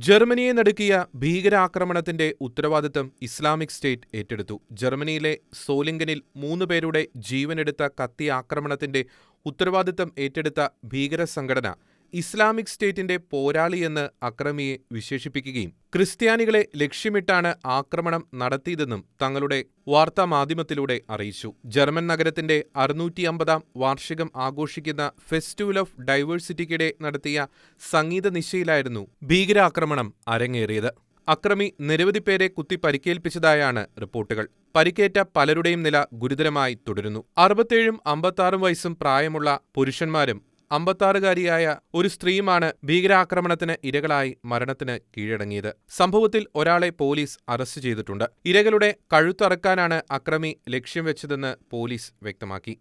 ജർമ്മനിയെ നടുക്കിയ ഭീകരാക്രമണത്തിന്റെ ഉത്തരവാദിത്തം ഇസ്ലാമിക് സ്റ്റേറ്റ് ഏറ്റെടുത്തു. ജർമ്മനിയിലെ സോലിംഗനിൽ മൂന്ന് പേരുടെ ജീവനെടുത്ത കത്തിയാക്രമണത്തിന്റെ ഉത്തരവാദിത്തം ഏറ്റെടുത്ത ഭീകരസംഘടന ഇസ്ലാമിക് സ്റ്റേറ്റിന്റെ പോരാളിയെന്ന് അക്രമിയെ വിശേഷിപ്പിക്കുകയും ക്രിസ്ത്യാനികളെ ലക്ഷ്യമിട്ടാണ് ആക്രമണം നടത്തിയതെന്നും തങ്ങളുടെ വാർത്താമാധ്യമത്തിലൂടെ അറിയിച്ചു. ജർമ്മൻ നഗരത്തിന്റെ അറുന്നൂറ്റിയമ്പതാം വാർഷികം ആഘോഷിക്കുന്ന ഫെസ്റ്റിവൽ ഓഫ് ഡൈവേഴ്സിറ്റിക്കിടെ നടത്തിയ സംഗീത നിശയിലായിരുന്നു ഭീകരാക്രമണം അരങ്ങേറിയത്. അക്രമി നിരവധി പേരെ കുത്തി പരിക്കേൽപ്പിച്ചതായാണ് റിപ്പോർട്ടുകൾ. പരിക്കേറ്റ പലരുടെയും നില ഗുരുതരമായി തുടരുന്നു. അറുപത്തേഴും അമ്പത്താറും വയസ്സും പ്രായമുള്ള പുരുഷന്മാരും അമ്പത്താറുകാരിയായ ഒരു സ്ത്രീയുമാണ് ഭീകരാക്രമണത്തിന് ഇരകളായി മരണത്തിന് കീഴടങ്ങിയത്. സംഭവത്തിൽ ഒരാളെ പോലീസ് അറസ്റ്റ് ചെയ്തിട്ടുണ്ട്. ഇരകളുടെ കഴുത്തറക്കാനാണ് അക്രമി ലക്ഷ്യം വെച്ചതെന്ന് പോലീസ് വ്യക്തമാക്കി.